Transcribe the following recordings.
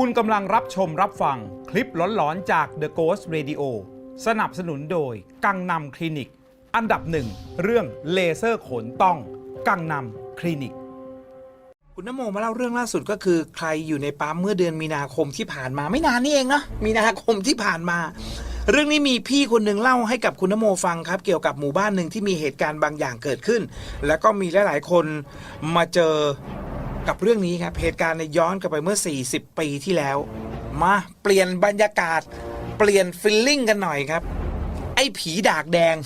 คุณกำลังรับชมรับฟังคลิปหลอนๆจาก The Ghost Radio สนับสนุนโดย กังนำคลินิก อันดับหนึ่งเรื่องเลเซอร์ขนต้อง กังนำคลินิก คุณนโมมาเล่าเรื่องล่าสุดก็คือ ใครอยู่ในปั๊มเมื่อเดือนมีนาคมที่ผ่านมาไม่นานนี่เองเนาะมีนาคมที่ผ่านมา เรื่องนี้มีพี่คนหนึ่งเล่าให้กับคุณนโมฟังครับ เกี่ยวกับหมู่บ้านหนึ่งที่มีเหตุการณ์บางอย่างเกิดขึ้น แล้วก็มีหลายๆคนมาเจอ กับเรื่องนี้ครับเหตุการณ์ในยย้อนกลับไปเมื่อ 40 ปีที่แล้ว มาเปลี่ยนบรรยากาศ เปลี่ยนฟิลลิ่งกันหน่อยครับ ไอ้ผีดากแดง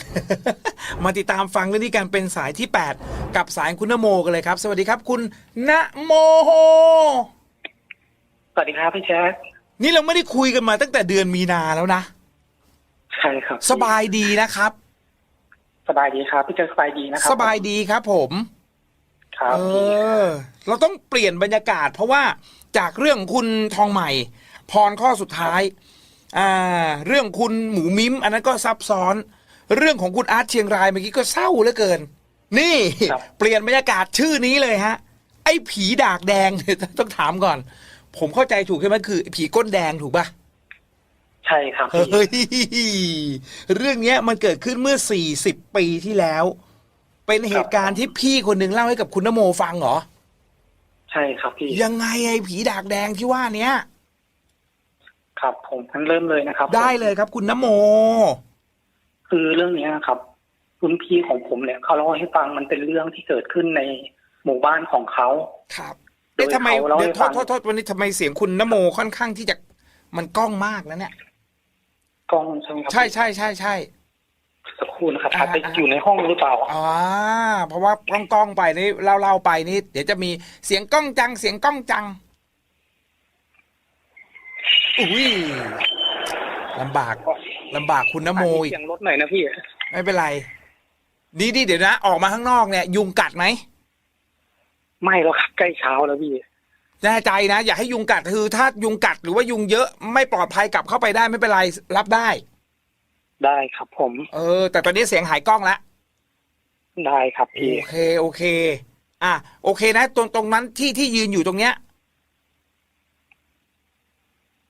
มาติดตามฟังเรื่องนี้กันเป็นสายที่ 8 กับสายคุณนโมกันเลยครับ สวัสดีครับคุณนโมสวัสดีครับพี่แจ๊คนี่เราไม่ได้คุยกันมาตั้งแต่เดือนมีนาแล้วนะ ใช่ครับ สบายดีนะครับ สบายดีครับพี่แจ๊คสบายดีนะครัสบายดีครับผม ครับเออ เราต้องเปลี่ยนบรรยากาศ เพราะว่าจากเรื่องคุณทองใหม่ พรข้อสุดท้าย อ่า เรื่องคุณหมูมิ้ม อันนั้นก็ซับซ้อน เรื่องของคุณอาร์ตเชียงรายเมื่อกี้ก็เศร้าเหลือเกิน นี่เปลี่ยนบรรยากาศชื่อนี้เลยฮะ ไอ้ผีดากแดง ต้องถามก่อน ผมเข้าใจถูกใช่ไหมคือ ผีก้นแดงถูกปะ ใช่ครับพี่ เฮ้ย เรื่องเนี้ยมันเกิดขึ้นเมื่อ 40 ปีที่แล้ว เป็นเหตุการณ์ที่พี่คนหนึ่งเล่าให้กับคุณนโมฟังเหรอ ใช่ครับพี่ ยังไงไอ้ผีดากแดงที่ว่าเนี้ยครับ ผมงั้นเริ่มเลยนะครับ ได้เลยครับ คุณนโม คือเรื่องเนี้ยครับคุณพี่ของผมเนี่ยเขาเล่าให้ฟังมันเป็นเรื่องที่เกิดขึ้นในหมู่บ้านของเขาครับโดยเอ๊ะทำไมเขาเล่าเดี๋ยวให้โทฟัษงโทษโทษวันนี้ทำไมเสียงคุณนโมค่อนข้างที่จะมันก้องมากนะเนี่ยกล้องใช่ไหมครับใช่ใช่ใช่ใช่ สักครู่นะครับอ่าอาจจะอยู่ในห้องหรือเปล่าอ่าเพราะว่าก้องก้องๆไปนี่เล่าเล่าๆไปนี่ เดี๋ยวจะมีเสียงก้องจัง เสียงก้องจังอุ้ยลำบากลำบากคุณนโมอีกเสียงรถหน่อยนะพี่ ไม่เป็นไร ดีดีเดี๋ยวนะ ออกมาข้างนอกเนี่ย ยุงกัดไหมไม่แล้วครับใกล้เช้าแล้วพี่แน่ใจนะ อย่าให้ยุงกัดคือถ้ายุงกัดหรือว่ายุงเยอะไม่ปลอดภัยกลับเข้าไปได้ไม่เป็นไรรับได้ ได้ครับผม เออ แต่ตอนนี้เสียงหายกล้องแล้วได้ครับโอพี่เคโอเค อะโอเคนะ ตรงตรงนั้นที่ที่ยืนอยู่ตรงเนี้ย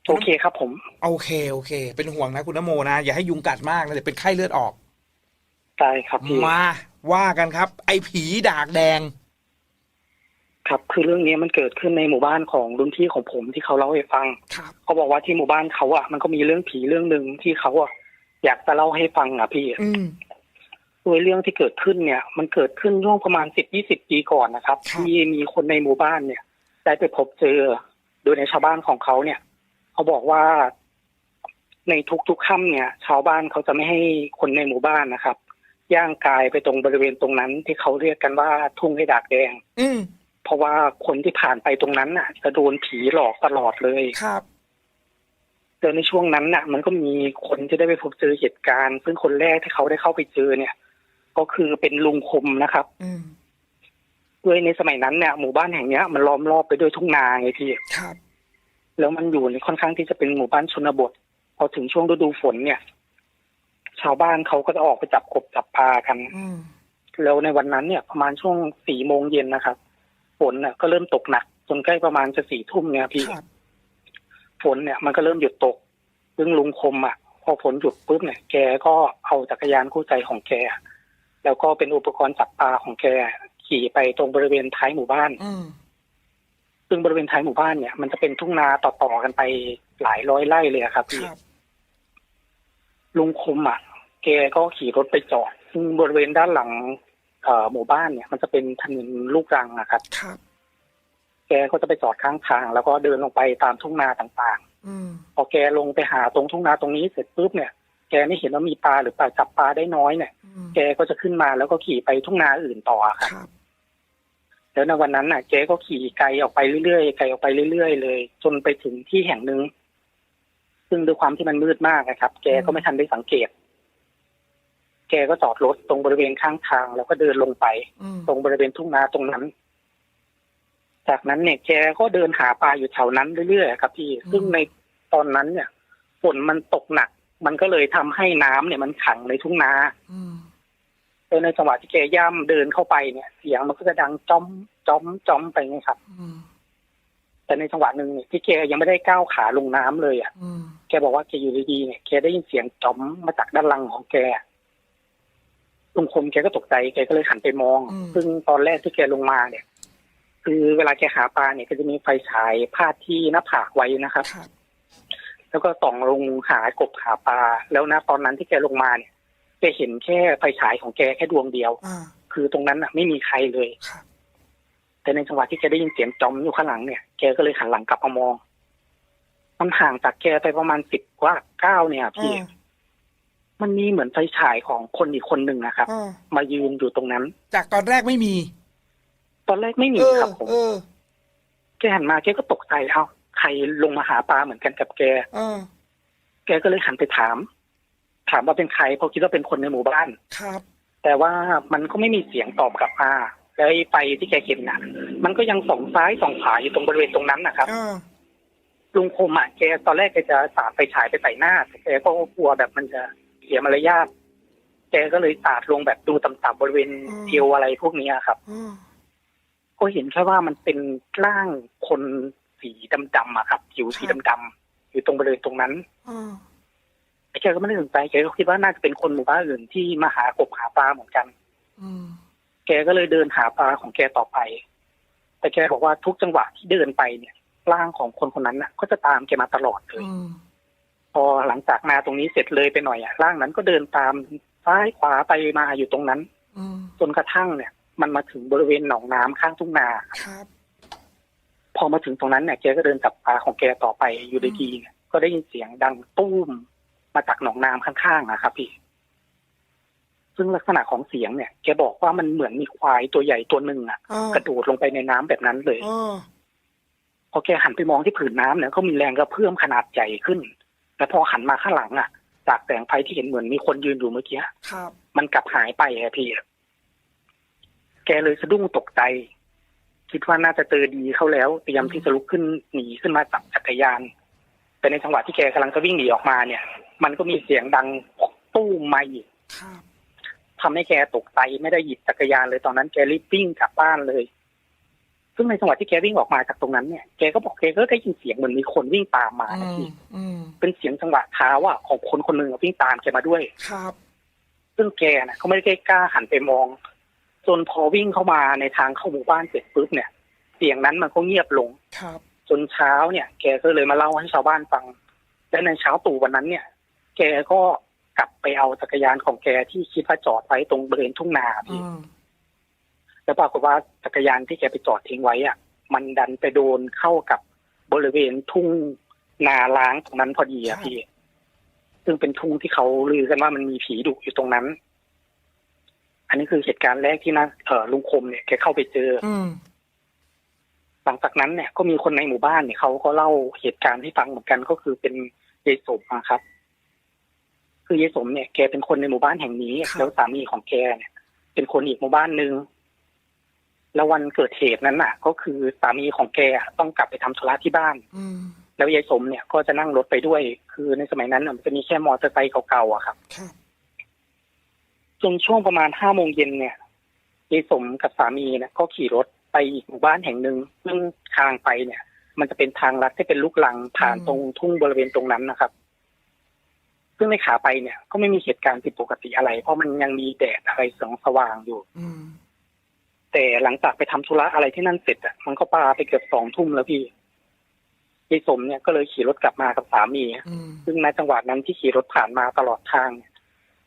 โอเคครับผม โอเคโอเค เป็นห่วงนะคุณนโมนะ อย่าให้ยุงกัดมากนะเดี๋ยวเป็นไข้เลือดออก ได้ครับพี่ มาว่ากันครับ ไอ้ผีดากแดง ครับ คือเรื่องนี้มันเกิดขึ้นในหมู่บ้านของรุ่นพี่ของผมที่เขาเล่าให้ฟัง ครับ เขาบอกว่าที่หมู่บ้านเขาอะมันก็มีเรื่องผีเรื่องหนึ่งที่เขาอะ อยากจะเล่าให้ฟังอะพี่อืมโดยเรื่องที่เกิดขึ้นเนี่ย มันเกิดขึ้นช่วงประมาณสิบยี่สิบปีก่อนนะครับครับ ที่มีคนในหมู่บ้านเนี่ย ได้ไปพบเจอโดยในชาวบ้านของเขาเนี่ย เขาบอกว่า ในทุกๆค่ำเนี่ย ชาวบ้านเขาจะไม่ให้คนในหมู่บ้านนะครับ ย่างกายไปตรงบริเวณตรงนั้น ที่เขาเรียกกันว่าทุ่งให้ดากแดง อืมเพราะว่าคนที่ผ่านไปตรงนั้นน่ะ จะโดนผีหลอกตลอดเลยครับ โดยในช่วงนั้นน่ะ มันก็มีคนที่ได้ไปพบเจอเหตุการณ์ ซึ่งคนแรกที่เขาได้เข้าไปเจอเนี่ย ก็คือเป็นลุงคมนะครับอืมด้วยในสมัยนั้นเนี่ยหมู่บ้านแห่งเนี้ยมันล้อมรอบไปด้วยทุ่งนาไงพี่ครับ แล้วมันอยู่ในค่อนข้างที่จะเป็นหมู่บ้านชนบท พอถึงช่วงฤดูฝนเนี่ย ชาวบ้านเขาก็จะออกไปจับกบจับปลากันอืมแล้วในวันนั้นเนี่ยประมาณช่วงสี่โมงเย็นนะครับฝนเนี่ยก็เริ่มตกหนักจนใกล้ประมาณจะสี่ทุ่มเนี่ยพี่ครับ ฝนเนี่ยมันก็เริ่มหยุดตก ซึ่งลุงคมอะ พอฝนหยุดปุ๊บเนี่ย แกก็เอาจักรยานคู่ใจของแก แล้วก็เป็นอุปกรณ์จับปลาของแกขี่ไปตรงบริเวณท้ายหมู่บ้านอืมซึ่งบริเวณท้ายหมู่บ้านเนี่ยมันจะเป็นทุ่งนาต่อๆกันไปหลายร้อยไร่เลยอะครับพี่ครับลุงคมอะ แกก็ขี่รถไปจอดซึ่งบริเวณด้านหลังเอ่อหมู่บ้านเนี่ย มันจะเป็นถนนลูกรังอะครับครับ แกก็จะไปจอดข้างทาง แล้วก็เดินลงไปตามทุ่งนาต่างอืมๆพอแกลงไปหาตรงทุ่งนาตรงนี้เสร็จปุ๊บเนี่ย แกไม่เห็นว่ามีปลาหรือปลาจับปลาได้น้อยเนี่ยอืมแกก็จะขึ้นมาแล้วก็ขี่ไปทุ่งนาอื่นต่อครับครับแล้วในวันนั้นน่ะแกก็ขี่ไกลออกไปเรื่อยๆไกลออกไปเรื่อยๆเลย จนไปถึงที่แห่งหนึ่งซึ่งด้วยความที่มันมืดมากนะครับ แกก็ไม่ทันได้สังเกต แกก็จอดรถตรงบริเวณข้างทาง แล้วก็เดินลงไปอืมตรงบริเวณทุ่งนาตรงนั้น จากนั้นเนี่ยแกก็เดินหาปลาอยู่แถวนั้นเรื่อยๆครับพี่ ซึ่งในตอนนั้นเนี่ยฝนมันตกหนัก มันก็เลยทำให้น้ำเนี่ยมันขังในทุ่งนาอืมโดยในจังหวะที่แกย่ำเดินเข้าไปเนี่ย เสียงมันก็จะดังจ้อมจ้อมจ้อมไปไงครับอืมพแต่ในจังหวะหนึ่งเนี่ยที่แกยังไม่ได้ก้าวขาลงน้ำเลยอะอืมแกบอกว่าแกอยู่ดีๆเนี่ยแกได้ยินเสียงจอมมาจากด้านหลังของแกลุงคมแกก็ตกใจแกก็เลยหันไปมอง ซึ่งตอนแรกที่แกลงมาเนี่ย คือเวลาแกหาปลาเนี่ยก็จะมีไฟฉายพาดที่หน้าผากไว้นะครับครับแล้วก็ส่องลงหากบหาปลา แล้วนะตอนนั้นที่แกลงมาเนี่ยแกเห็นแค่ไฟฉายของแกแค่ดวงเดียวอ่าคือตรงนั้นอะ ไม่มีใครเลยครับแต่ในจังหวะที่แกได้ยินเสียงจอมอยู่ข้างหลังเนี่ย แกก็เลยหันหลังกลับมามอง มันห่างจากแกไปประมาณสิบกว่าก้าวเนี่ยพี่อ่ามันมีเหมือนไฟฉายของคนอีกคนหนึ่งนะครับอ่ามายืนอยู่ตรงนั้น จากตอนแรกไม่มี ตอนแรกไม่มีเออครับผมเออแกหันมาแกก็ตกใจเอ้าใครลงมาหาปลาเหมือนกันกับแกเออแกก็เลยหันไปถาม ถามว่าเป็นใครเพราะคิดว่าเป็นคนในหมู่บ้านครับ แต่ว่ามันก็ไม่มีเสียงตอบกลับมาแล้วไอ้ไฟที่แกเห็นน่ะ มันก็ยังส่องซ้ายส่องขวาอยู่ตรงบริเวณตรงนั้นนะครับอ่าลุงคมอะแกตอนแรกแกจะสาดไฟฉายไปใส่หน้าแต่แกก็กลัวแบบมันจะเสียมารยาทแกก็เลยสาดลงแบบดูต่ำๆบริเวณเอวอะไรพวกนี้ครับอ่า ก็เห็นแค่ว่ามันเป็นร่างคนสีดำๆอะครับผิวสีดำๆอยู่ตรงบริเวณตรงนั้นอ่าแต่แกก็ไม่ได้สนใจแกก็คิดว่าน่าจะเป็นคนหมู่บ้านอื่นที่มาหากบหาปลาเหมือนกันอืมแกก็เลยเดินหาปลาของแกต่อไป แต่แกบอกว่าทุกจังหวะที่เดินไปเนี่ย ร่างของคนคนนั้นน่ะ ก็จะตามแกมาตลอดเลยอืมพอหลังจากนาตรงนี้เสร็จเลยไปหน่อยอะร่างนั้นก็เดินตามซ้ายขวาไปมาอยู่ตรงนั้นอืมจนกระทั่งเนี่ย มันมาถึงบริเวณหนองน้ำข้างทุ่งนาครับ พอมาถึงตรงนั้นเนี่ยแกก็เดินจับปลาของแกต่อไปอยู่ดีๆเนี่ยก็ได้ยินเสียงดังตุ้มมาจากหนองน้ำข้างๆนะครับพี่ ซึ่งลักษณะของเสียงเนี่ยแกบอกว่ามันเหมือนมีควายตัวใหญ่ตัวหนึ่งอะอ่ากระโดดลงไปในน้ำแบบนั้นเลยอ่าพอแกหันไปมองที่ผืนน้ำเนี่ยก็มีแรงกระเพื่อมขนาดใหญ่ขึ้นแล้วพอหันมาข้างหลังอะ จากแสงไฟที่เห็นเหมือนมีคนยืนอยู่เมื่อกี้ครับมันกลับหายไปอะพี่แกเลยสะดุ้งตกใจ คิดว่าน่าจะเจอดีเข้าแล้วเตรียมที่จะลุกขึ้นหนีขึ้นมาจับจักรยาน แต่ในจังหวะที่แกกำลังจะวิ่งหนีออกมาเนี่ย มันก็มีเสียงดังตู้มมาอีกครับทำให้แกตกใจไม่ได้หยิบจักรยานเลยตอนนั้นแกรีบวิ่งกลับบ้านเลย ซึ่งในจังหวะที่แกวิ่งออกมาจากตรงนั้นเนี่ยแกก็บอกแกก็ได้ยินเสียงเหมือนมีคนวิ่งตามมาอืนะมพี่อืมเป็นเสียงจังหวะเท้าอะของคนคนหนึ่งอะวิ่งตามแกมาด้วย ครับ ซึ่งแกนะเขาไม่ได้กล้าหันไปมอง จนพอวิ่งเข้ามาในทางเข้าหมู่บ้านเสร็จปุ๊บเนี่ย เสียงนั้นมันก็เงียบลงครับ จนเช้าเนี่ย แกก็เลยมาเล่าให้ชาวบ้านฟัง และในเช้าตู่วันนั้นเนี่ย แกก็กลับไปเอาจักรยานของแกที่คิดว่าจอดไว้ตรงบริเวณทุ่งนาอืพี่มแล้วปรากฏว่าจักรยานที่แกไปจอดทิ้งไว้อะ มันดันไปโดนเข้ากับบริเวณทุ่งนาล้างตรงนั้นพอดีอะพี่ ซึ่งเป็นทุ่งที่เขาลือกันว่ามันมีผีดุอยู่ตรงนั้น อันนี้คือเหตุการณ์แรกที่นะเออลุงคมเนี่ยแกเข้าไปเจออืมหลังจากนั้นเนี่ยก็มีคนในหมู่บ้านเนี่ยเขาก็เล่าเหตุการณ์ให้ฟังเหมือนกันก็คือเป็นยายสมนะครับ คือยายสมเนี่ยแกเป็นคนในหมู่บ้านแห่งนี้ แล้วสามีของแกเนี่ย เป็นคนอีกหมู่บ้านหนึ่งแล้ววันเกิดเหตุนั้นน่ะ ก็คือสามีของแกอะต้องกลับไปทำธุระที่บ้าน อืมแล้วยายสมเนี่ยก็จะนั่งรถไปด้วย คือในสมัยนั้นน่ะมันจะมีแค่มอเตอร์ไซค์เก่าๆอะครับครับ จนช่วงประมาณห้าโมงเย็นเนี่ยยายสมกับสามีเนี่ยก็ขี่รถไปอีกหมู่บ้านแห่งหนึ่งซึ่งทางไปเนี่ย มันจะเป็นทางลัดที่เป็นลูกลังผ่านอืมตรงทุ่งบริเวณตรงนั้นนะครับ ซึ่งในขาไปเนี่ย ก็ไม่มีเหตุการณ์ผิดปกติอะไร เพราะมันยังมีแดดอะไรสองสว่างอยู่อืมแต่หลังจากไปทำธุระอะไรที่นั่นเสร็จอะมันก็ปาไปเกือบสองทุ่มแล้วพี่ยายสมเนี่ยก็เลยขี่รถกลับมากับสามีอืมซึ่งในจังหวะนั้นที่ขี่รถผ่านมาตลอดทางเนี่ย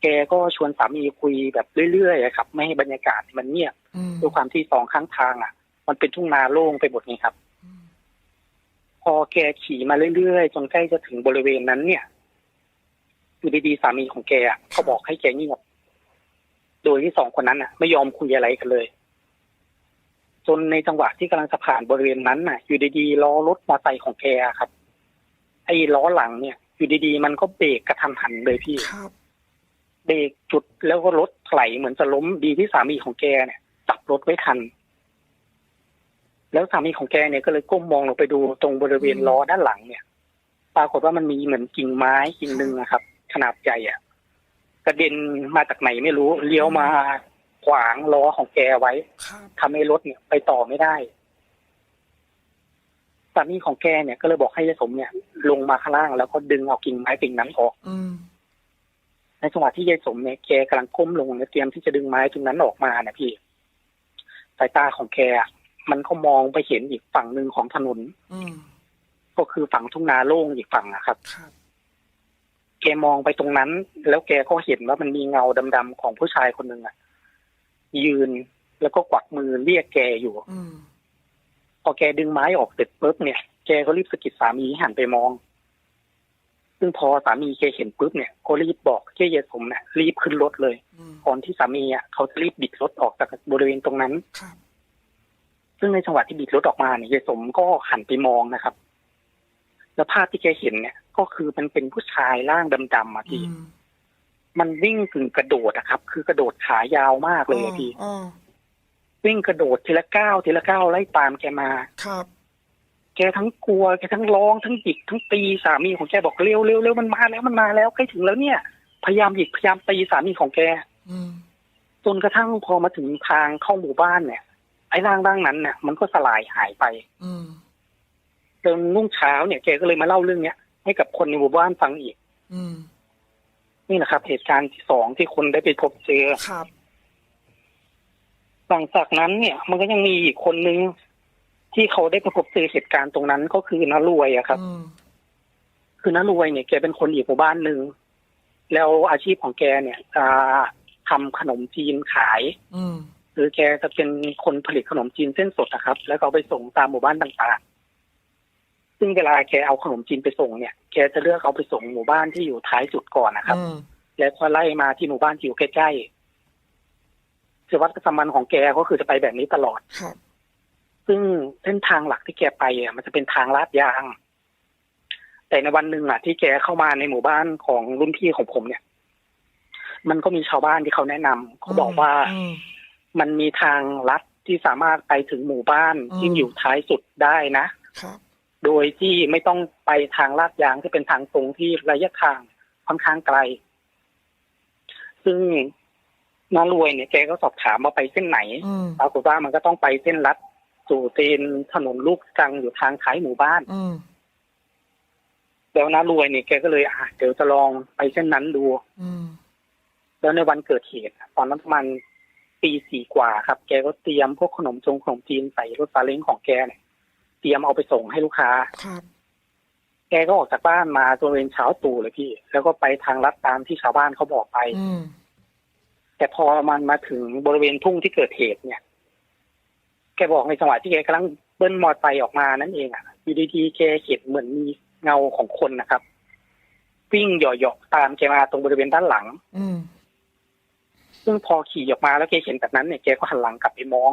แกก็ชวนสามีคุยแบบเรื่อยๆอะครับ ไม่ให้บรรยากาศมันเงียบอืมด้วยความที่สองข้างทางอะ มันเป็นทุ่งนาโล่งไปหมดไงครับอืมพอแกขี่มาเรื่อยๆจนใกล้จะถึงบริเวณนั้นเนี่ยอยู่ดีๆสามีของแกอะเขาบอกให้แกเงียบโดยที่สองคนนั้นอะ ไม่ยอมคุยอะไรกันเลย จนในจังหวะที่กำลังจะผ่านบริเวณนั้นน่ะ อยู่ดีๆล้อรถมอเตอร์ไซค์ของแกอะครับ ไอ้ล้อหลังเนี่ย อยู่ดีๆ มันก็เบรกกระทันหันเลยพี่ครับ เบรกจุดแล้วก็รถถลายเหมือนจะล้มดีที่สามีของแกเนี่ยจับรถไว้ทัน แล้วสามีของแกเนี่ยก็เลยก้มมองลงไปดูตรงบริเวณล้อด้านหลังเนี่ย ปรากฏว่ามันมีเหมือนกิ่งไม้กิ่งหนึ่งนะครับ ขนาดใหญ่อะกระเด็นมาจากไหนไม่รู้เลี้ยวมาขวางล้อของแกไว้ครับทำให้รถเนี่ย ไปต่อไม่ได้สามีของแกเนี่ยก็เลยบอกให้ยายสมเนี่ย ลงมาข้างล่างแล้วก็ดึงเอากิ่งไม้กิ่งนั้นออกอืม ในจังหวะที่ยายสมเนี่ยแกกำลังก้มลงเนี่ยเตรียมที่จะดึงไม้ตรงนั้นออกมาเนี่ยพี่สายตาของแกอะมันก็มองไปเห็นอีกฝั่งหนึ่งของถนนอืมก็คือฝั่งทุ่งนาโล่งอีกฝั่งนะครับครับแกมองไปตรงนั้น แล้วแกก็เห็นว่ามันมีเงาดำๆของผู้ชายคนหนึ่งอะยืนแล้วก็กวักมือเรียกแกอยู่อืมพอแกดึงไม้ออกเสร็จปุ๊บเนี่ย แกก็รีบสะกิดสามีให้หันไปมอง ซึ่งพอสามีแกเห็นปุ๊บเนี่ยก็รีบบอกเจ๊เยสมเนี่ยรีบขึ้นรถเลยอืมก่อนที่สามีอะเขาจะรีบบิดรถออกจากบริเวณตรงนั้นครับซึ่งในจังหวะที่บิดรถออกมาเนี่ยเยสมก็หันไปมองนะครับ แล้วภาพที่แกเห็นเนี่ย ก็คือมันเป็นผู้ชายร่างดำๆอะอืพี่มมันวิ่งกึ่งกระโดดอะครับ คือกระโดดขายาวมากเลยอะพี่อ๋อวิ่งกระโดดทีละก้าวทีละก้าวไล่ตามแกมาครับ แกทั้งกลัวแกทั้งร้องทั้งหยิกทั้งตีสามีของแกบอกเร็วเร็วเร็วมันมาแล้วมันมาแล้วใกล้ถึงแล้วเนี่ย พยายามหยิกพยายามตีสามีของแกอืมจนกระทั่งพอมาถึงทางเข้าหมู่บ้านเนี่ย ไอ้ร่างร่างนั้นเนี่ยมันก็สลายหายไปอืมจนรุ่งเช้าเนี่ยแกก็เลยมาเล่าเรื่องเนี้ยให้กับคนในหมู่บ้านฟังอีกอืมนี่แหละครับ เหตุการณ์ที่สองที่คนได้ไปพบเจอครับหลังจากนั้นเนี่ย มันก็ยังมีอีกคนนึง ที่เขาได้ไปพบเจอเหตุการณ์ตรงนั้นก็คือน้ารวยอะครับอืมคือน้ารวยเนี่ยแกเป็นคนอีกหมู่บ้านหนึ่งแล้วอาชีพของแกเนี่ยจะทำขนมจีนขายอืมหรือแกจะเป็นคนผลิตขนมจีนเส้นสดนะครับ แล้วก็เอาไปส่งตามหมู่บ้านต่างๆ ซึ่งเวลาแกเอาขนมจีนไปส่งเนี่ย แกจะเลือกเอาไปส่งหมู่บ้านที่อยู่ท้ายสุดก่อนนะครับอืมแล้วก็ไล่มาที่หมู่บ้านที่อยู่ใกล้ๆคือวัดประจำวันของแกก็คือจะไปแบบนี้ตลอดครับ ซึ่งเส้นทางหลักที่แกไปอะมันจะเป็นทางลาดยาง แต่ในวันหนึ่งอะ ที่แกเข้ามาในหมู่บ้านของรุ่นพี่ของผมเนี่ย มันก็มีชาวบ้านที่เขาแนะนำเขาบอกว่าอืมมันมีทางลัดที่สามารถไปถึงหมู่บ้านอืมที่อยู่ท้ายสุดได้นะครับโดยที่ไม่ต้องไปทางลาดยางที่เป็นทางตรงที่ระยะทางค่อนข้างไกล ซึ่งน้ารวยเนี่ยแกก็สอบถามว่าไปเส้นไหนอืมปรากฏว่ามันก็ต้องไปเส้นลัด สู่เส้นถนนลูกกังอยู่ทางท้ายหมู่บ้านอืมแล้วน้ารวยเนี่ยแกก็เลยอะเดี๋ยวจะลองไปเส้นนั้นดูอืมแล้วในวันเกิดเหตุตอนนั้นประมาณปีสี่กว่าครับ แกก็เตรียมพวกขนมจงขนมจีนใส่รถซาเล้งของแกเนี่ยเตรียมเอาไปส่งให้ลูกค้าครับแกก็ออกจากบ้านมาจนเวรเช้าตรู่เลยพี่ แล้วก็ไปทางลัดตามที่ชาวบ้านเขาบอกไปอืมแต่พอมันมาถึงบริเวณทุ่งที่เกิดเหตุเนี่ย แกบอกในจังหวะที่แกกำลังเบิ้ลมอเตอร์ไซค์ออกมานั่นเองอะอยู่ดีๆแกเห็นเหมือนมีเงาของคนนะครับ วิ่งเหยาะๆตามแกมาตรงบริเวณด้านหลัง อืมซึ่งพอขี่ออกมาแล้วแกเห็นแบบนั้นเนี่ยแกก็หันหลังกลับไปมอง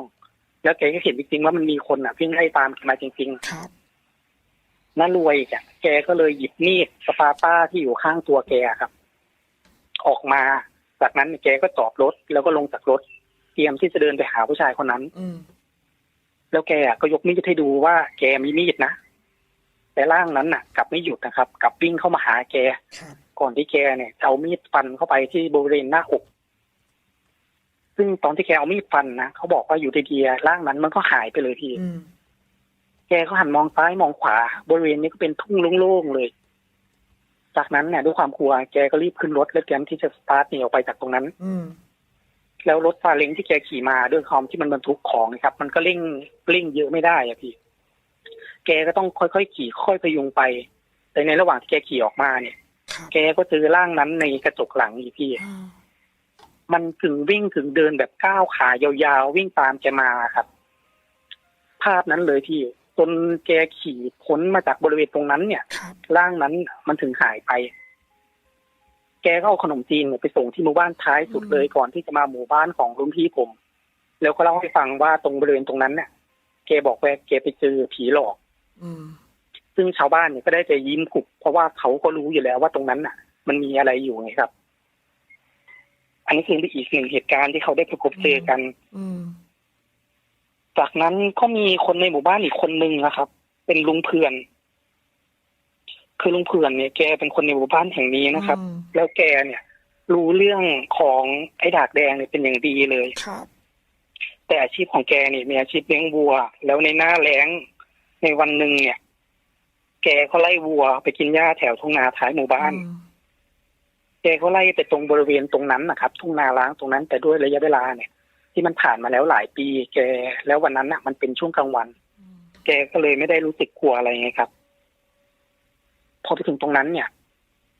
แล้วแกก็เห็นจริงๆว่ามันมีคนอะวิ่งไล่ตามแกมาจริงครับๆน่ารวยอีกอะแกก็เลยหยิบมีดสปาต้าที่อยู่ข้างตัวแกครับ ออกมา จากนั้นแกก็จอดรถแล้วก็ลงจากรถ เตรียมที่จะเดินไปหาผู้ชายคนนั้น อืม แล้วแกก็ยกมีดให้ดูว่าแกมีมีดนะแต่ร่างนั้นน่ะกลับไม่หยุดนะครับกลับวิ่งเข้ามาหาแกครับก่อนที่แกเนี่ยจะเอามีดฟันเข้าไปที่บริเวณหน้าอก ซึ่งตอนที่แกเอามีดฟันนะเขาบอกว่าอยู่ดีๆร่างนั้นมันก็หายไปเลยพี่อืมแกก็หันมองซ้ายมองขวา บริเวณนี้ก็เป็นทุ่งโล่งๆเลย จากนั้นเนี่ยด้วยความกลัวแกก็รีบขึ้นรถแล้วเตรียมที่จะสตาร์ทหนีออกไปจากตรงนั้น อืม แล้วรถซาเล้งที่แกขี่มาด้วยความที่มันบรรทุกของนะครับ มันก็เร่งเร่งเยอะไม่ได้อะพี่ แกก็ต้องค่อยๆขี่ค่อยพยุงไป แต่ในระหว่างที่แกขี่ออกมาเนี่ยครับแกก็เจอร่างนั้นในกระจกหลังอีกพี่อ่ามันกึ่งวิ่งกึ่งเดินแบบก้าวขายาวๆวิ่งตามแกมาครับ ภาพนั้นเลยพี่จนแกขี่พ้นมาจากบริเวณตรงนั้นเนี่ยครับร่างนั้นมันถึงหายไป แกก็เอาขนมจีนเนี่ยไปส่งที่หมู่บ้านท้ายสุดเลยก่อนที่จะมาหมู่บ้านของรุ่นพี่ผม แล้วก็เล่าให้ฟังว่าตรงบริเวณตรงนั้นเนี่ยแกบอกว่าแกไปเจอผีหลอกอืมซึ่งชาวบ้านเนี่ยก็ได้แต่ยิ้มขุบเพราะว่าเขาก็รู้อยู่แล้วว่าตรงนั้นน่ะ มันมีอะไรอยู่ไงครับ อันนี้คืออีกหนึ่งเหตุการณ์ที่เขาได้ประพบเจอกันอืมจากนั้นก็มีคนในหมู่บ้านอีกคนนึงนะครับ เป็นลุงเพื่อน คือลุงเพื่อนเนี่ยแกเป็นคนในหมู่บ้านแห่งนี้นะครับอืมแล้วแกเนี่ย รู้เรื่องของไอ้ดากแดงเนี่ยเป็นอย่างดีเลยครับ แต่อาชีพของแกเนี่ยมีอาชีพเลี้ยงวัว แล้วในหน้าแล้งในวันหนึ่งเนี่ย แกก็ไล่วัวไปกินหญ้าแถวทุ่งนาท้ายหมู่บ้านอืมแกก็ไล่ไปตรงบริเวณตรงนั้นนะครับทุ่งนาล้างตรงนั้นแต่ด้วยระยะเวลาเนี่ย ที่มันผ่านมาแล้วหลายปี แกแล้ววันนั้นน่ะ มันเป็นช่วงกลางวัน แกก็เลยไม่ได้รู้สึกกลัวอะไรไงครับ พอไปถึงตรงนั้นเนี่ย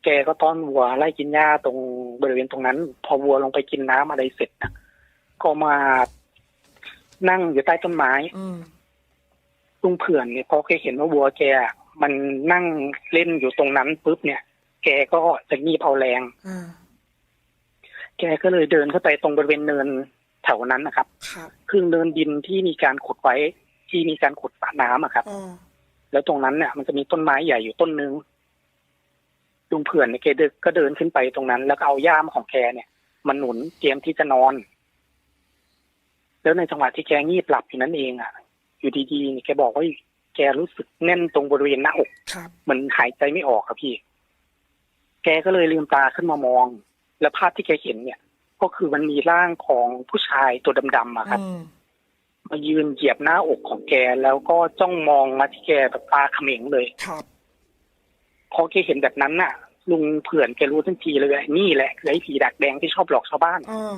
แกก็ต้อนวัวไล่กินหญ้าตรงบริเวณตรงนั้น พอวัวลงไปกินน้ำอะไรเสร็จนะก็มานั่งอยู่ใต้ต้นไม้อืมลุงเผื่อนเนี่ยพอแกเห็นว่าวัวแกอะมันนั่งเล่นอยู่ตรงนั้นปุ๊บเนี่ย แกก็จะงีบเอาแรงอ่าแกก็เลยเดินเข้าไปตรงบริเวณเนินแถวนั้นนะครับครับคือเนินดินที่มีการขุดไว้ที่มีการขุดสระน้ำอะครับอ่าแล้วตรงนั้นเนี่ยมันจะมีต้นไม้ใหญ่อยู่ต้นนึง ลุงเผื่อนเนี่ยแกเดินก็เดินขึ้นไปตรงนั้น แล้วก็เอาย่ามของแกเนี่ยมันหนุนเตรียมที่จะนอน แล้วในจังหวะที่แกงีบหลับอยู่นั่นเองอะ อยู่ดีๆเนี่ยแกบอกว่าแกรู้สึกแน่นตรงบริเวณหน้าอกครับเหมันหายใจไม่ออกครับพี่ แกก็เลยลืมตาขึ้นมามอง แล้วภาพที่แกเห็นเนี่ย ก็คือมันมีร่างของผู้ชายตัวดำๆอะครับอืมมายืนเหยียบหน้าอกของแกแล้วก็จ้องมองมาที่แกแบบตาเขม็งเลยครับ พอแกเห็นแบบนั้นน่ะ ลุงเผื่อนแกรู้ทันทีเลยว่านี่แหละคือไอ้ผีดักแดงที่ชอบหลอกชาวบ้านอ่า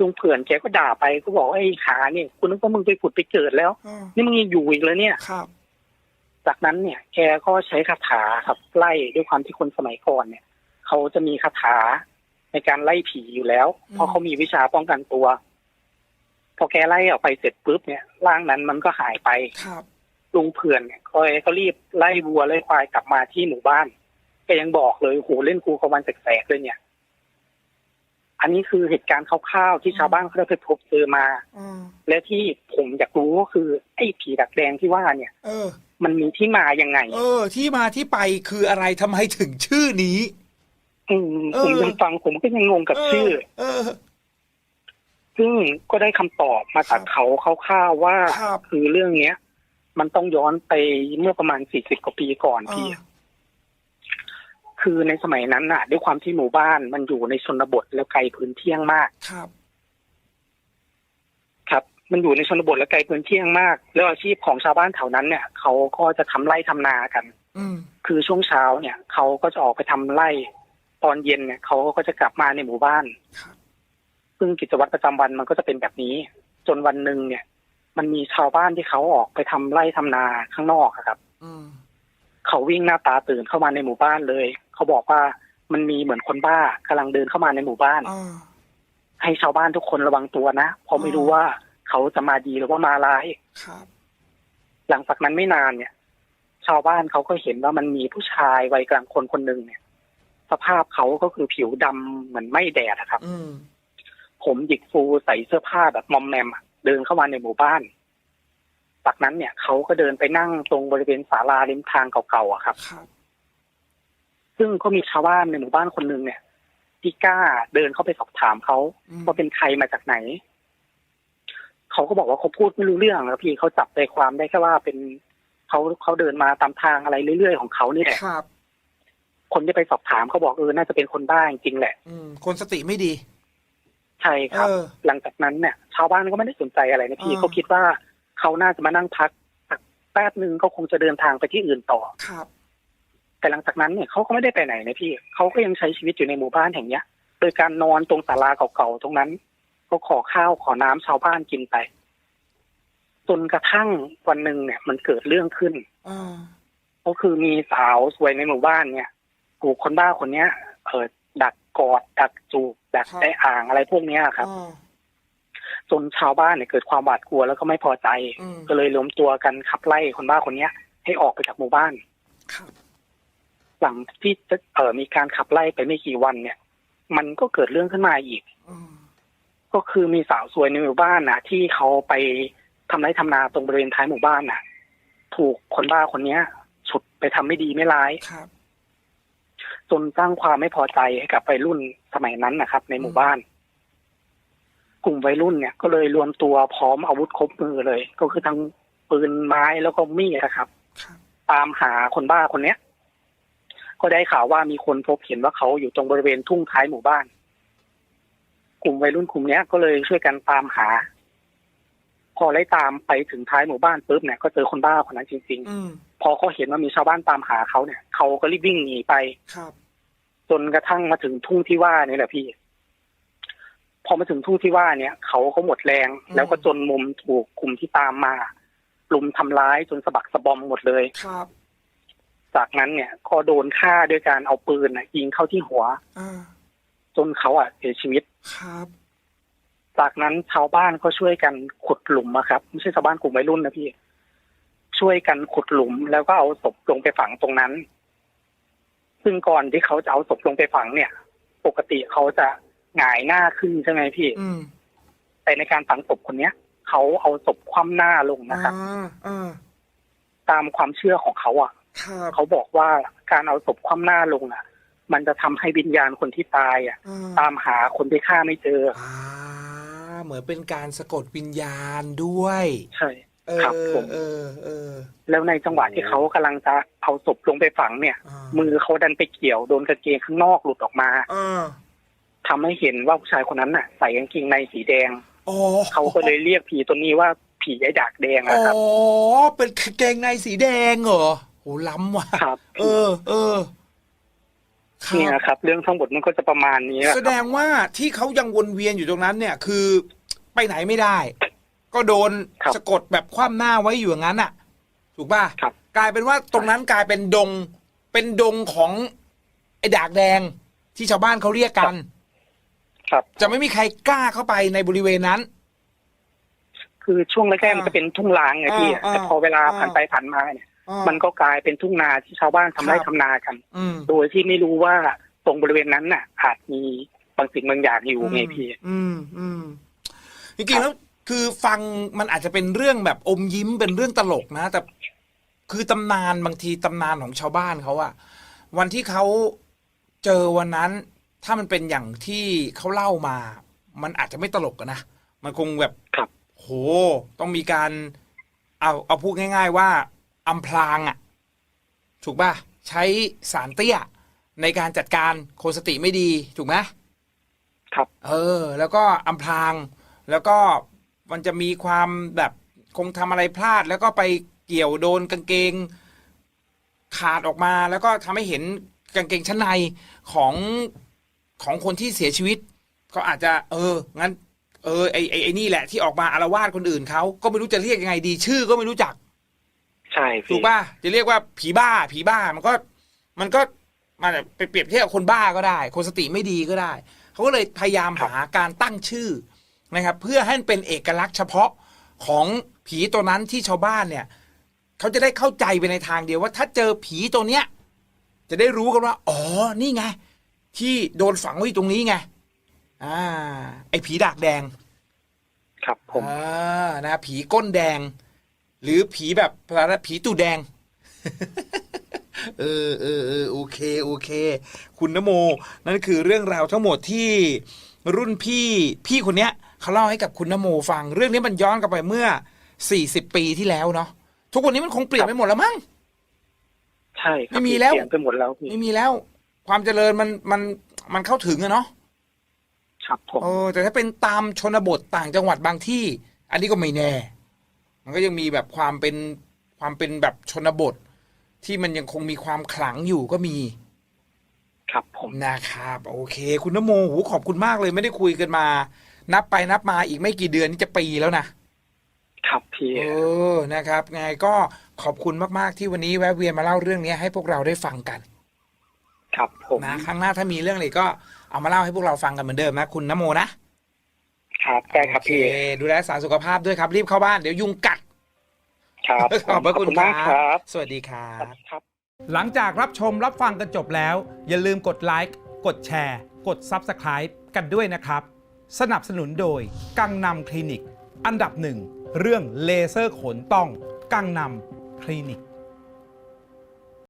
ลุงเผื่อนแกก็ด่าไปก็บอกว่าไอ้ขาเนี่ยคุณนึกว่ามึงไปผุดไปเกิดแล้วอ่านี่มึงยังอยู่อีกเลยเนี่ยครับ จากนั้นเนี่ยแกก็ใช้คาถาครับไล่ด้วยความที่คนสมัยก่อนเนี่ยเขาจะมีคาถาในการไล่ผีอยู่แล้ว เพราะเขามีวิชาป้องกันตัว พอแกไล่ออกไปเสร็จปุ๊บเนี่ยร่างนั้นมันก็หายไปครับ ลุงเผื่อนเนี่ยก็ก็รีบไล่วัวไล่ควายกลับมาที่หมู่บ้านแกยังบอกเลยโหเล่นกูเขาวันแสกๆเลยเนี่ย อันนี้คือเหตุการณ์คร่าวๆที่ชาวบ้านเขาได้ไปพบเจอมาอ่าและที่ผมอยากรู้ก็คือ ไอ้ผีดักแดงที่ว่าเนี่ย เออ มันมีที่มายังไง เออ ที่มาที่ไปคืออะไรทำไมถึงชื่อนี้ อืมเออผมยังฟังผมก็ยังงงกับชื่อ เออ ซึ่งก็ได้คำตอบมาจากเขาคร่าวๆว่าครับคือเรื่องเนี้ย มันต้องย้อนไปเมื่อประมาณสี่สิบกว่าปีก่อนพี่อ่าคือในสมัยนั้นน่ะ ด้วยความที่หมู่บ้านมันอยู่ในชนบทแล้วไกลพื้นที่มาก ครับ ครับ มันอยู่ในชนบทและไกลพื้นที่มาก แล้วอาชีพของชาวบ้านแถวนั้นเนี่ยเขาก็จะทำไร่ทำนากัน อืมคือช่วงเช้าเนี่ยเขาก็จะออกไปทำไร่ ตอนเย็นเนี่ยเขาก็จะกลับมาในหมู่บ้านครับซึ่งกิจวัตรประจำวันมันก็จะเป็นแบบนี้ จนวันหนึ่งเนี่ย มันมีชาวบ้านที่เขาออกไปทำไร่ทำนาข้างนอกอะครับอืมเขาวิ่งหน้าตาตื่นเข้ามาในหมู่บ้านเลย เขาบอกว่ามันมีเหมือนคนบ้ากำลังเดินเข้ามาในหมู่บ้านอ่าให้ชาวบ้านทุกคนระวังตัวนะเพราะไม่รู้ว่าเขาจะมาดีหรือว่ามาร้ายครับ หลังจากนั้นไม่นานเนี่ย ชาวบ้านเขาก็เห็นว่ามันมีผู้ชายวัยกลางคนคนหนึ่งเนี่ย สภาพเขาก็คือผิวดำเหมือนไม่แดดอะครับอืมผมหยิกฟูใส่เสื้อผ้าแบบมอมแมมอะ เดินเข้ามาในหมู่บ้าน จากนั้นเนี่ยเขาก็เดินไปนั่งตรงบริเวณศาลาริมทางเก่าๆอะครับ ครับ ซึ่งก็มีชาวบ้านในหมู่บ้านคนหนึ่งเนี่ยที่กล้าเดินเข้าไปสอบถามเขาอืม ว่าเป็นใครมาจากไหน เขาก็บอกว่าเขาพูดไม่รู้เรื่องแล้วพี่เขาจับใจความได้แค่ว่าเป็นเขาเขาเดินมาตามทางอะไรเรื่อยๆของเขานี่แหละครับ คนที่ไปสอบถามเขาบอกเออน่าจะเป็นคนบ้าจริงๆแหละ อืม คนสติไม่ดี ใช่ครับ เออหลังจากนั้นเนี่ย ชาวบ้านก็ไม่ได้สนใจอะไรนะพี่อ่า เขาคิดว่าเขาน่าจะมานั่งพักสักแป๊บหนึ่งก็คงจะเดินทางไปที่อื่นต่อ ครับ แต่หลังจากนั้นเนี่ยเขาก็ไม่ได้ไปไหนนะพี่เขาก็ยังใช้ชีวิตอยู่ในหมู่บ้านแห่งเนี้ย โดยการนอนตรงศาลาเก่าๆตรงนั้น ก็ขอข้าวขอน้ำชาวบ้านกินไป จนกระทั่งวันหนึ่งเนี่ย มันเกิดเรื่องขึ้น อ่าก็คือมีสาวสวยในหมู่บ้านเนี่ยถูกคนบ้าคนเนี้ยเออ ดักกอด ดักจูบดักได้อ่างอะไรพวกเนี้ยครับอ่าจนชาวบ้านเนี่ยเกิดความหวาดกลัวแล้วก็ไม่พอใจอืมก็เลยรวมตัวกันขับไล่คนบ้าคนเนี้ย ให้ออกไปจากหมู่บ้านครับหลังที่จะเออมีการขับไล่ไปไม่กี่วันเนี่ย มันก็เกิดเรื่องขึ้นมาอีกอืมก็คือมีสาวสวยในหมู่บ้านนะที่เขาไปทำไร่ทำนาตรงบริเวณท้ายหมู่บ้านน่ะ ถูกคนบ้าคนเนี้ย ฉุดไปทำไม่ดีไม่ร้ายครับ จนสร้างความไม่พอใจให้กับวัยรุ่นสมัยนั้นนะครับ ในหมู่บ้าน กลุ่มวัยรุ่นเนี่ยก็เลยรวมตัวพร้อมอาวุธครบมือเลย ก็คือทั้งปืนไม้แล้วก็มีดนะครับครับตามหาคนบ้าคนเนี้ย ก็ได้ข่าวว่ามีคนพบเห็นว่าเขาอยู่ตรงบริเวณทุ่งท้ายหมู่บ้าน กลุ่มวัยรุ่นกลุ่มเนี้ยก็เลยช่วยกันตามหา พอไล่ตามไปถึงท้ายหมู่บ้านปุ๊บเนี่ยก็เจอคนบ้าคนนั้นจริงอืมๆพอเขาเห็นว่ามีชาวบ้านตามหาเขาเนี่ยเขาก็รีบวิ่งหนีไปครับ จนกระทั่งมาถึงทุ่งที่ว่านี่แหละพี่ พอมาถึงทุ่งที่ว่าเนี่ยเขาเขาหมดแรงอืมแล้วก็จนมุมถูกกลุ่มที่ตามมาลุมทำร้ายจนสะบักสะบอมหมดเลยครับ จากนั้นเนี่ยก็โดนฆ่าด้วยการเอาปืนน่ะยิงเข้าที่หัวอ่าจนเขาอะเสียชีวิตครับ จากนั้นชาวบ้านก็ช่วยกันขุดหลุมอะครับ ไม่ใช่ชาวบ้านกลุ่มวัยรุ่นนะพี่ ช่วยกันขุดหลุมแล้วก็เอาศพลงไปฝังตรงนั้น ซึ่งก่อนที่เขาจะเอาศพลงไปฝังเนี่ย ปกติเขาจะหงายหน้าขึ้นใช่ไหมพี่อืมแต่ในการฝังศพคนเนี้ยเขาเอาศพคว่ำหน้าลงนะครับอ่าอ่าตามความเชื่อของเขาอะครับเขาบอกว่าการเอาศพคว่ำหน้าลงอะ มันจะทำให้วิญญาณคนที่ตายอะอ่าตามหาคนที่ฆ่าไม่เจออ่า เหมือนเป็นการสะกดวิญญาณด้วยใช่เอครับอผมเออเออ แล้วในจังหวะที่เขากำลังจะเอาศพลงไปฝังเนี่ยอ่ามือเขาดันไปเกี่ยวโดนกางเกงข้างนอกหลุดออกมาอ่าทำให้เห็นว่าผู้ชายคนนั้นน่ะ ใส่กางเกงในสีแดงอ๋อเขาก็เลยเรียกผีตัวนี้ว่าผีไอ้ดากแดงอ๋นะครับอเป็นกางเกงในสีแดงเหรอโหล้ำว่ะครับเออ เออคเนี่ยรับครับ เรื่องทั้งหมดมันก็จะประมาณนี้แสดงว่าที่เขายังวนเวียนอยู่ตรงนั้นเนี่ย คือ ไปไหนไม่ได้ ก็โดนครับสะกดแบบคว่ำหน้าไว้อยู่อย่างนั้นอะ ถูกป่ะครับ กลายเป็นว่าตรงนั้นกลายเป็นดง เป็นดงของไอ้ดากแดงที่ชาวบ้านเขาเรียกกัน ครับ จะไม่มีใครกล้าเข้าไปในบริเวณนั้น คือช่วงแรกๆมันจะเป็นทุ่งร้างไงพี่อ่าแต่พอเวลาอ่าผ่านไปผ่านมาเนี่ย อ่า มันก็กลายเป็นทุ่งนาที่ชาวบ้านทำไร่ครับ ทำนากัน อืมโดยที่ไม่รู้ว่าตรงบริเวณนั้นน่ะอาจมีบางสิ่งบางอย่างอยู่ไงพี่ อืมอืม จริงๆแล้วคือฟังมันอาจจะเป็นเรื่องแบบอมยิ้มเป็นเรื่องตลกนะ แต่คือตำนานบางทีตำนานของชาวบ้านเขาอะวันที่เขาเจอวันนั้น ถ้ามันเป็นอย่างที่เขาเล่ามา มันอาจจะไม่ตลกอะนะมันคงแบบครับ โห ต้องมีการ เอาเอาพูดง่าย ๆ ว่าอำพรางอะถูกป่ะใช้สารเตี้ยในการจัดการคนสติไม่ดีถูกไหมครับ เออ แล้วก็อำพราง แล้วก็มันจะมีความแบบคงทำอะไรพลาด แล้วก็ไปเกี่ยวโดนกางเกง ขาดออกมาแล้วก็ทำให้เห็นกางเกงชั้นในของของคนที่เสียชีวิตเขาอาจจะ เออ งั้น เออไอไอไอนี่แหละที่ออกมาอารวาสคนอื่นเขาก็ไม่รู้จะเรียกยังไงดี ชื่อก็ไม่รู้จัก ใช่ถูพี่กป่ะจะเรียกว่าผีบ้า ผีบ้ามันก็ มันก็มันไปเปรียบเทียบกับคนบ้าก็ได้ คนสติไม่ดีก็ได้ เขาก็เลยพยายามหาการตั้งชื่อ นะครับ เพื่อให้มันเป็นเอกลักษณ์เฉพาะของผีตัวนั้นที่ชาวบ้านเนี่ยเขาจะได้เข้าใจไปในทางเดียวว่า ถ้าเจอผีตัวเนี้ย จะได้รู้กันว่า อ๋อนี่ไง ที่โดนฝังไว้อยู่ตรงนี้ไงอ่า ไอ้ผีดากแดง ครับผมอ่านะ ผีก้นแดง หรือผีแบบอะไรนะผีตูดแดง เออเออเออโอเคโอเค คุณนโม นั่นคือเรื่องราวทั้งหมดที่รุ่นพี่พี่คนเนี้ย เขาเล่าให้กับคุณนโมฟัง เรื่องนี้มันย้อนกลับไปเมื่อ 40 ปีที่แล้วเนาะทุกวันนี้มันคงเปลี่ยนไปหมดแล้วมั้งใช่ครับไม่มีแล้วเปลี่ยนไปหมดแล้วพี่ไม่มีแล้ว ความเจริญมันมันมันเข้าถึงอะเนาะครับผมเออแต่ถ้าเป็นตามชนบทต่างจังหวัดบางที่ อันนี้ก็ไม่แน่ มันก็ยังมีแบบความเป็นความเป็นแบบชนบท ที่มันยังคงมีความขลังอยู่ก็มี ครับผมนะครับ โอเค คุณนโมหูขอบคุณมากเลยไม่ได้คุยกันมา นับไปนับมาอีกไม่กี่เดือนนี่จะปีแล้วนะครับพี่เออนะครับไงก็ขอบคุณมากๆที่วันนี้แวะเวียนมาเล่าเรื่องนี้ให้พวกเราได้ฟังกัน ครับผมนะครั้งหน้าถ้ามีเรื่องอะไรก็เอามาเล่าให้พวกเราฟังกันเหมือนเดิมนะคุณนโมนะครับได้ครับโอเคพี่ดูแลรักษาสุขภาพด้วยครับรีบเข้าบ้านเดี๋ยวยุงกัด ครับขอบพระคุณมากครับ สวัสดีครัสวับสดีครับ หลังจากรับชมรับฟังกันจบแล้ว อย่าลืมกดไลค์กดแชร์ กด Subscribe กันด้วยนะครับ สนับสนุนโดย กังนำคลินิก อันดับหนึ่ง เรื่องเลเซอร์ขนต้อง กังนำคลินิก